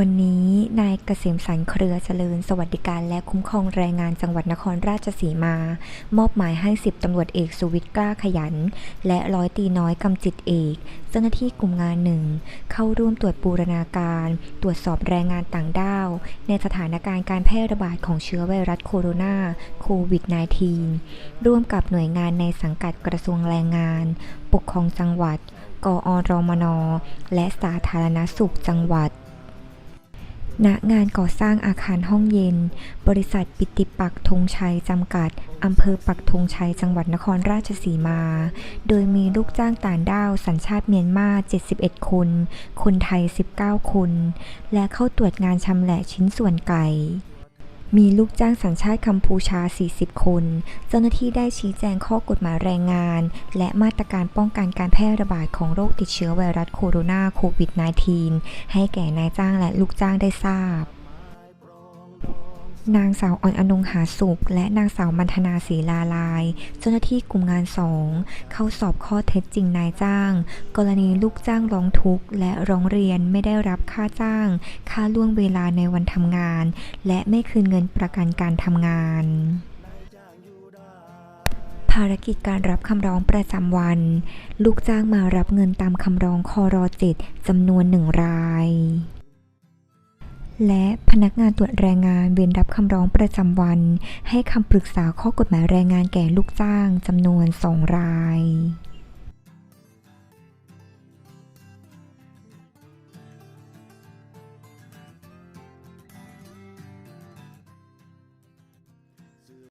วันนี้นายเกษมสรรเครือเจริญสวัสดิการและคุ้มครองแรงงานจังหวัดนครราชสีมา มอบหมายให้สิบตำรวจเอกสุวิทย์กล้าขยัน และร้อยตีน้อยกำจิตเอก เจ้าหน้าที่กลุ่มงานหนึ่ง เข้าร่วมตรวจบูรณาการ ตรวจสอบแรงงานต่างด้าว ในสถานการณ์การแพร่ระบาดของเชื้อไวรัสโคโรนาโควิด -19 ร่วมกับหน่วยงานในสังกัดกระทรวงแรงงาน ปกครองจังหวัด กอรมน และสาธารณสุขจังหวัด ณงานก่อสร้างอาคารห้องเย็น บริษัทปิติปักธงชัยจำกัด อำเภอปักธงชัย จังหวัดนครราชสีมา โดยมีลูกจ้างต่างด้าวสัญชาติเมียนมา 71 คน คนไทย 19 คน และเข้าตรวจงานชำแหละชิ้นส่วนไก่ มีลูกจ้างสัญชาติกัมพูชา 40 คน เจ้าหน้าที่ได้ชี้แจงข้อกฎหมายแรงงาน และมาตรการป้องกันการแพร่ระบาดของโรคติดเชื้อไวรัสโคโรนาโควิด -19 ให้แก่นายจ้างและลูกจ้างได้ทราบ นางสาวอ่อนอนงหาสุข และนางสาวมันธนาศรีลาลาย เจ้าหน้าที่กลุ่มงานสองเข้าสอบข้อเท็จจริงนายจ้าง กรณีลูกจ้างร้องทุกข์และร้องเรียนไม่ได้รับค่าจ้าง ค่าล่วงเวลาในวันทำงาน และไม่คืนเงินประกันการทำงานภารกิจการรับคำร้องประจำวัน ลูกจ้างมารับเงินตามคำร้องคอร7จำนวนหนึ่งราย และพนักงานตรวจแรงงานเวียนรับคำร้องประจำวัน ให้คำปรึกษาข้อกฎหมายแรงงานแก่ลูกจ้างจำนวนสองราย